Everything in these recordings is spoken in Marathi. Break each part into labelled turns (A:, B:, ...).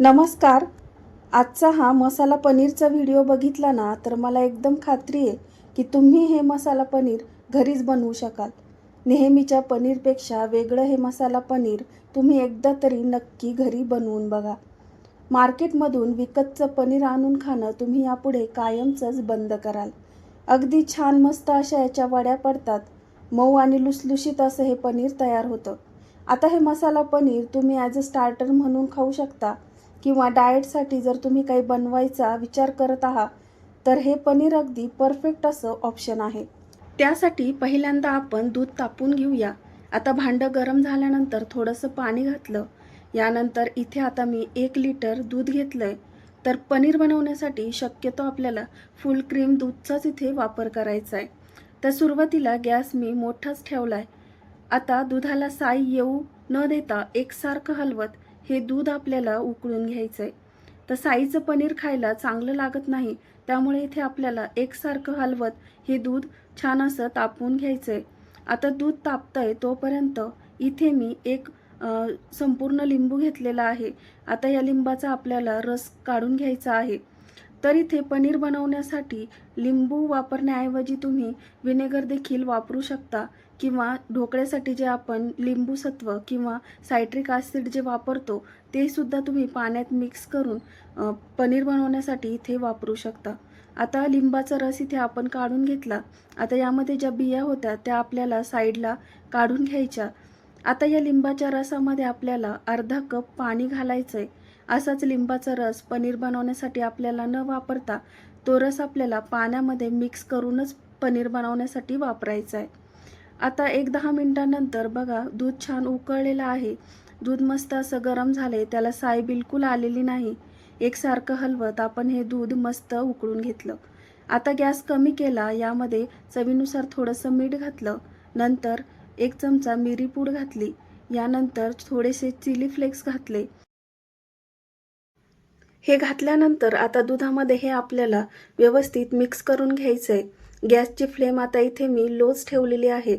A: नमस्कार. आजचा हा मसाला पनीरचा व्हिडिओ बघितला ना तर मला एकदम खात्री आहे की तुम्ही हे मसाला पनीर घरीच बनवू शकाल. नेहमीच्या पनीरपेक्षा वेगळं हे मसाला पनीर तुम्ही एकदा तरी नक्की घरी बनवून बघा. मार्केटमधून विकतचं पनीर आणून खाणं तुम्ही यापुढे कायमचंच बंद कराल. अगदी छान मस्त अशा याच्या वड्या पडतात. मऊ आणि लुसलुशीत असं हे पनीर तयार होतं. आता हे मसाला पनीर तुम्ही ॲज अ स्टार्टर म्हणून खाऊ शकता. किंवा डाएटसाठी जर तुम्ही काही बनवायचा विचार करत आहात तर हे पनीर अगदी परफेक्ट असं ऑप्शन आहे. त्यासाठी पहिल्यांदा आपण दूध तापून घेऊया. आता भांडं गरम झाल्यानंतर थोडंसं पाणी घातलं. यानंतर इथे आता मी एक लिटर दूध घेतलं आहे तर पनीर बनवण्यासाठी शक्यतो आपल्याला फुल क्रीम दूधचाच इथे वापर करायचा आहे तर सुरुवातीला गॅस मी मोठाच ठेवला आहे आता दुधाला साई येऊ न देता एकसारखं हलवत हे दूध आपल्याला उकळून घ्यायचं आहे तर साईचं पनीर खायला चांगलं लागत नाही त्यामुळे इथे आपल्याला एकसारखं हलवत हे दूध छान असं तापवून घ्यायचं आहे आता दूध तापतंय तोपर्यंत इथे मी एक संपूर्ण लिंबू घेतलेला आहे. आता या लिंबाचा आपल्याला रस काढून घ्यायचा आहे. तर इथे पनीर बनवण्यासाठी लिंबू वापरण्याऐवजी तुम्ही व्हिनेगर देखील वापरू शकता. किंवा ढोकळ्यासाठी जे आपण लिंबूसत्व किंवा सायट्रिक ॲसिड जे वापरतो ते सुद्धा तुम्ही पाण्यात मिक्स करून पनीर बनवण्यासाठी इथे वापरू शकता. आता लिंबाचा रस इथे आपण काढून घेतला. आता यामध्ये ज्या बिया होत्या त्या आपल्याला साईडला काढून घ्यायच्या. आता या लिंबाच्या रसामध्ये आपल्याला अर्धा कप पाणी घालायचं आहे असाच लिंबाचा रस पनीर बनवण्यासाठी आपल्याला न वापरता तो रस आपल्याला पाण्यामध्ये मिक्स करूनच पनीर बनवण्यासाठी वापरायचा आहे आता एक दहा मिनटानंतर बघा दूध छान उकळलेलं आहे. दूध मस्त असं गरम झाले त्याला साय बिलकुल आलेली नाही. एकसारखं हलवत आपण हे दूध मस्त उकळून घेतलं. आता गॅस कमी केला यामध्ये चवीनुसार थोडंसं मीठ घातलं. नंतर एक चमचा मिरी पूड घातली. यानंतर थोडेसे चिली फ्लेक्स घातले. हे घातल्यानंतर आता दुधामध्ये हे आपल्याला व्यवस्थित मिक्स करून घ्यायचं आहे गॅसची फ्लेम आता इथे मी लोच ठेवलेली आहे.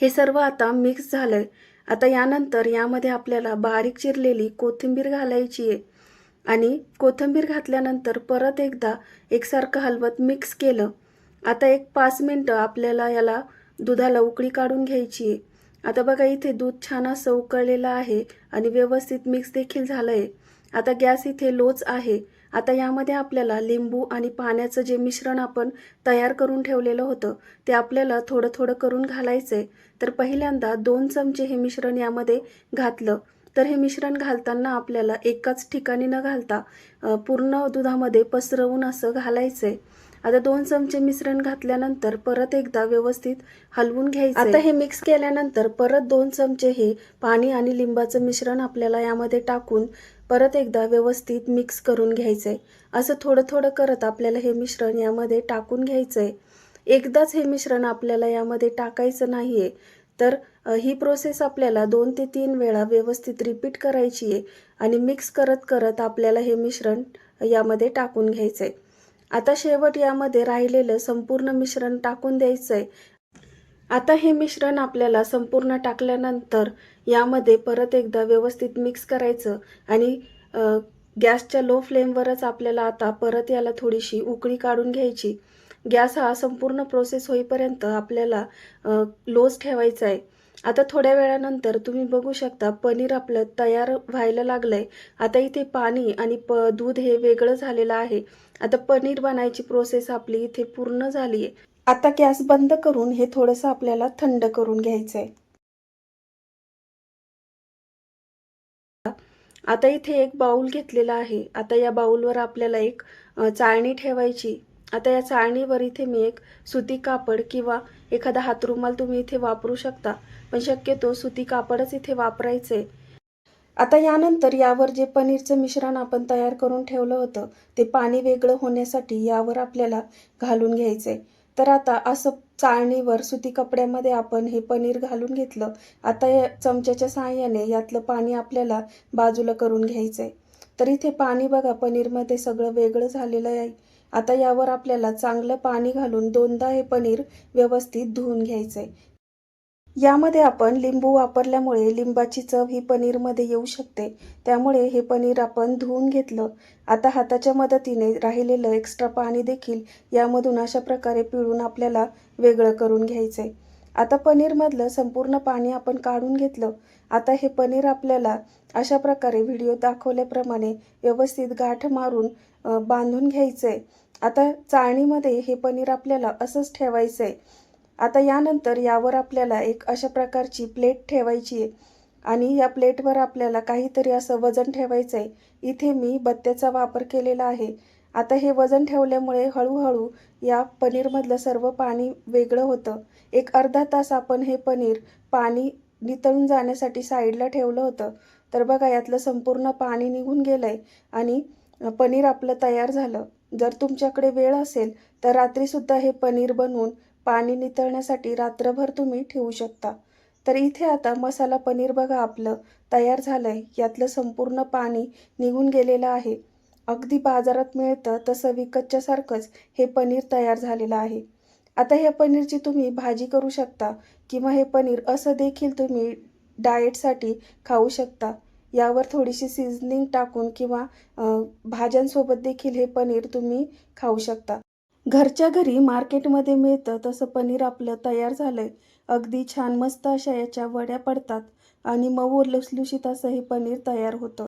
A: हे सर्व आता मिक्स झालं आहे आता यानंतर यामध्ये आपल्याला बारीक चिरलेली कोथिंबीर घालायची आहे. आणि कोथिंबीर घातल्यानंतर परत एकदा एकसारखं हलवत मिक्स केलं. आता एक पाच मिनटं आपल्याला याला दुधाला उकळी काढून घ्यायची आहे. आता बघा इथे दूध छान असं उकळलेलं आहे आणि व्यवस्थित मिक्स देखील झालं आहे आता गॅस इथे लोच आहे. आता यामध्ये आपल्याला लिंबू आणि पाण्याचं जे मिश्रण आपण तयार करून ठेवलेलं होतं ते आपल्याला थोडं थोडं करून घालायचं आहे तर पहिल्यांदा दोन चमचे हे मिश्रण यामध्ये घातलं. तर हे मिश्रण घालताना आपल्याला एकाच ठिकाणी न घालता पूर्ण दुधामध्ये पसरवून असं घालायचं आहे आता दोन चमचे मिश्रण घातल्यानंतर परत एकदा व्यवस्थित हलवून घ्यायचं आता हे मिक्स केल्यानंतर परत दोन चमचे हे पाणी आणि लिंबाचं मिश्रण आपल्याला यामध्ये टाकून परत एकदा व्यवस्थित मिक्स करून घ्यायचं आहे असं थोडं थोडं करत आपल्याला हे मिश्रण यामध्ये टाकून घ्यायचं आहे एकदाच हे मिश्रण आपल्याला यामध्ये टाकायचं नाही आहे तर ही प्रोसेस आपल्याला दोन ते तीन वेळा व्यवस्थित रिपीट करायची आहे आणि मिक्स करत करत आपल्याला हे मिश्रण यामध्ये टाकून घ्यायचं आहे आता शेवट यामध्ये राहिलेलं संपूर्ण मिश्रण टाकून द्यायचं आहे आता हे मिश्रण आपल्याला संपूर्ण टाकल्यानंतर यामध्ये परत एकदा व्यवस्थित मिक्स करायचं आणि गॅसच्या लो फ्लेमवरच आपल्याला आता परत याला थोडीशी उकळी काढून घ्यायची. गॅस हा संपूर्ण प्रोसेस होईपर्यंत आपल्याला लोज ठेवायचा आहे. आता थोड्या वेळानंतर तुम्ही बघू शकता पनीर आपलं तयार व्हायला लागलं आहे आता इथे पाणी आणि प दूध हे वेगळं झालेलं आहे. आता पनीर बनायची प्रोसेस आपली इथे पूर्ण झाली आहे आता गॅस बंद करून हे थोडंसं आपल्याला थंड करून घ्यायचं आहे आता इथे एक बाऊल घेतलेला आहे. आता या बाऊलवर आपल्याला एक चाळणी ठेवायची. आता या चाळणीवर इथे मी एक सुती कापड किंवा एखादा हातरुमाल तुम्ही इथे वापरू शकता पण शक्यतो सुती कापडच इथे वापरायचे आता यानंतर यावर जे पनीरचं मिश्रण आपण तयार करून ठेवलं होतं ते पाणी वेगळं होण्यासाठी यावर आपल्याला घालून घ्यायचं आहे तर आता असं चाळणीवर सुती कपड्यामध्ये आपण हे पनीर घालून घेतलं. आता या चमच्याच्या सहाय्याने यातलं पाणी आपल्याला बाजूला करून घ्यायचं आहे तर इथे पाणी बघा पनीरमध्ये सगळं वेगळं झालेलं आहे. आता यावर आपल्याला चांगलं पाणी घालून दोनदा हे पनीर व्यवस्थित धुवून घ्यायचं आहे यामध्ये आपण लिंबू वापरल्यामुळे लिंबाची चव ही पनीरमध्ये येऊ शकते. त्यामुळे हे पनीर आपण धुवून घेतलं. आता हाताच्या मदतीने राहिलेलं एक्स्ट्रा पाणी देखील यामधून अशा प्रकारे पिळून आपल्याला वेगळं करून घ्यायचं आहे आता पनीरमधलं संपूर्ण पाणी आपण काढून घेतलं. आता हे पनीर आपल्याला अशा प्रकारे व्हिडिओ दाखवल्याप्रमाणे व्यवस्थित गाठ मारून बांधून घ्यायचं आहे आता चाळणीमध्ये हे पनीर आपल्याला असंच ठेवायचं आहे आता यानंतर यावर आपल्याला एक अशा प्रकारची प्लेट ठेवायची आहे. आणि या प्लेटवर आपल्याला काहीतरी असं वजन ठेवायचं आहे इथे मी बत्त्याचा वापर केलेला आहे. आता हे वजन ठेवल्यामुळे हळूहळू या पनीरमधलं सर्व पाणी वेगळं होतं. एक अर्धा तास आपण हे पनीर पाणी नितळून जाण्यासाठी साईडला ठेवलं होतं. तर बघा यातलं संपूर्ण पाणी निघून गेलं आहे आणि पनीर आपलं तयार झालं. जर तुमच्याकडे वेळ असेल तर रात्रीसुद्धा हे पनीर बनवून पाणी नितळण्यासाठी रात्रभर तुम्ही ठेवू शकता. तर इथे आता मसाला पनीर बघा आपलं तयार झालं आहे यातलं संपूर्ण पाणी निघून गेलेलं आहे. अगदी बाजारात मिळतं तसं विकतच्यासारखंच हे पनीर तयार झालेलं आहे. आता ह्या पनीरची तुम्ही भाजी करू शकता किंवा हे पनीर असं देखील तुम्ही डाएटसाठी खाऊ शकता. यावर थोडीशी सिझनिंग टाकून किंवा भाज्यांसोबत देखील हे पनीर तुम्ही खाऊ शकता. घरच्या घरी मार्केटमध्ये मिळतं तसं पनीर आपलं तयार झालंय. अगदी छान मस्त अशा याच्या वड्या पडतात आणि मऊ लुसलुशीत असं हे पनीर तयार होतं.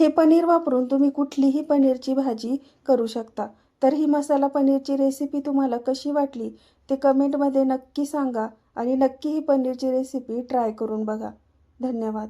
A: हे पनीर वापरून तुम्ही कुठलीही पनीरची भाजी करू शकता. तर ही मसाला पनीरची रेसिपी तुम्हाला कशी वाटली ते कमेंटमध्ये नक्की सांगा आणि नक्की ही पनीरची रेसिपी ट्राय करून बघा. धन्यवाद.